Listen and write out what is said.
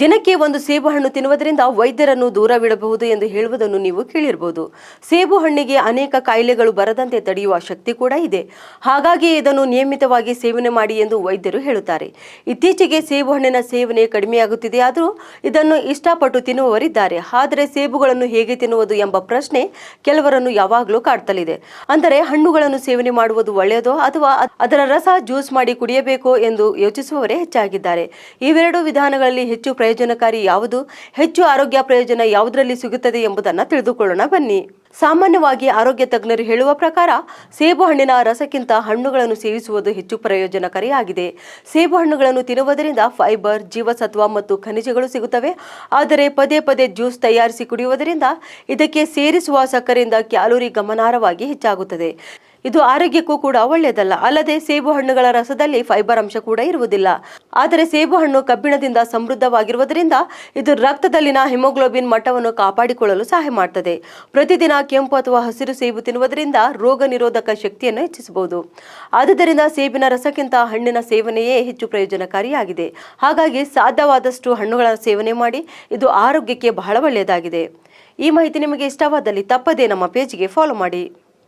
ದಿನಕ್ಕೆ ಒಂದು ಸೇಬು ಹಣ್ಣು ತಿನ್ನುವುದರಿಂದ ವೈದ್ಯರನ್ನು ದೂರವಿಡಬಹುದು ಎಂದು ಹೇಳುವುದನ್ನು ನೀವು ಕೇಳಿರಬಹುದು ಸೇಬು ಹಣ್ಣಿಗೆ ಅನೇಕ ಕಾಯಿಲೆಗಳು ಬರದಂತೆ ತಡೆಯುವ ಶಕ್ತಿ ಕೂಡ ಇದೆ. ಹಾಗಾಗಿ ಇದನ್ನು ನಿಯಮಿತವಾಗಿ ಸೇವನೆ ಮಾಡಿ ಎಂದು ವೈದ್ಯರು ಹೇಳುತ್ತಾರೆ. ಇತ್ತೀಚೆಗೆ ಸೇಬು ಹಣ್ಣಿನ ಸೇವನೆ ಕಡಿಮೆಯಾಗುತ್ತಿದೆ. ಆದರೂ ಇದನ್ನು ಇಷ್ಟಪಟ್ಟು ತಿನ್ನುವವರಿದ್ದಾರೆ. ಆದರೆ ಸೇಬುಗಳನ್ನು ಹೇಗೆ ತಿನ್ನುವುದು ಎಂಬ ಪ್ರಶ್ನೆ ಕೆಲವರನ್ನು ಯಾವಾಗಲೂ ಕಾಡ್ತಲಿದೆ. ಅಂದರೆ ಹಣ್ಣುಗಳನ್ನು ಸೇವನೆ ಮಾಡುವುದು ಒಳ್ಳೆಯದೋ ಅಥವಾ ಅದರ ರಸ ಜ್ಯೂಸ್ ಮಾಡಿ ಕುಡಿಯಬೇಕೋ ಎಂದು ಯೋಚಿಸುವವರೇ ಹೆಚ್ಚಾಗಿದ್ದಾರೆ. ಇವೆರಡು ವಿಧಾನಗಳಲ್ಲಿ ಹೆಚ್ಚು ಪ್ರಯೋಜನಕಾರಿ ಯಾವುದು? ಹೆಚ್ಚು ಆರೋಗ್ಯ ಪ್ರಯೋಜನ ಯಾವುದರಲ್ಲಿ ಸಿಗುತ್ತದೆ ಎಂಬುದನ್ನು ತಿಳಿದುಕೊಳ್ಳೋಣ. ಬನ್ನಿ. ಸಾಮಾನ್ಯವಾಗಿ ಆರೋಗ್ಯ ತಜ್ಞರು ಹೇಳುವ ಪ್ರಕಾರ, ಸೇಬು ಹಣ್ಣಿನ ರಸಕ್ಕಿಂತ ಹಣ್ಣುಗಳನ್ನು ಸೇವಿಸುವುದು ಹೆಚ್ಚು ಪ್ರಯೋಜನಕಾರಿಯಾಗಿದೆ ಸೇಬು ಹಣ್ಣುಗಳನ್ನು ತಿನ್ನುವುದರಿಂದ ಫೈಬರ್, ಜೀವಸತ್ವ ಮತ್ತು ಖನಿಜಗಳು ಸಿಗುತ್ತವೆ. ಆದರೆ ಪದೇ ಪದೇ ಜ್ಯೂಸ್ ತಯಾರಿಸಿ ಕುಡಿಯುವುದರಿಂದ ಇದಕ್ಕೆ ಸೇರಿಸುವ ಸಕ್ಕರೆಯಿಂದ ಕ್ಯಾಲೋರಿ ಗಮನಾರ್ಹವಾಗಿ ಹೆಚ್ಚಾಗುತ್ತದೆ. ಇದು ಆರೋಗ್ಯಕ್ಕೂ ಕೂಡ ಒಳ್ಳೆಯದಲ್ಲ ಅಲ್ಲದೆ ಸೇಬು ಹಣ್ಣುಗಳ ರಸದಲ್ಲಿ ಫೈಬರ್ ಅಂಶ ಕೂಡ ಇರುವುದಿಲ್ಲ. ಆದರೆ ಸೇಬು ಹಣ್ಣು ಕಬ್ಬಿಣದಿಂದ ಸಮೃದ್ಧವಾಗಿರುವುದರಿಂದ ಇದು ರಕ್ತದಲ್ಲಿನ ಹಿಮೋಗ್ಲೋಬಿನ್ ಮಟ್ಟವನ್ನು ಕಾಪಾಡಿಕೊಳ್ಳಲು ಸಹಾಯ ಮಾಡುತ್ತದೆ ಪ್ರತಿದಿನ ಕೆಂಪು ಅಥವಾ ಹಸಿರು ಸೇಬು ತಿನ್ನುವುದರಿಂದ ರೋಗ ನಿರೋಧಕ ಶಕ್ತಿಯನ್ನು ಹೆಚ್ಚಿಸಬಹುದು. ಆದುದರಿಂದ ಸೇಬಿನ ರಸಕ್ಕಿಂತ ಹಣ್ಣಿನ ಸೇವನೆಯೇ ಹೆಚ್ಚು ಪ್ರಯೋಜನಕಾರಿಯಾಗಿದೆ. ಹಾಗಾಗಿ ಸಾಧ್ಯವಾದಷ್ಟು ಹಣ್ಣುಗಳ ಸೇವನೆ ಮಾಡಿ ಇದು ಆರೋಗ್ಯಕ್ಕೆ ಬಹಳ ಒಳ್ಳೆಯದಾಗಿದೆ. ಈ ಮಾಹಿತಿ ನಿಮಗೆ ಇಷ್ಟವಾದಲ್ಲಿ ತಪ್ಪದೇ ನಮ್ಮ ಪೇಜ್ಗೆ ಫಾಲೋ ಮಾಡಿ.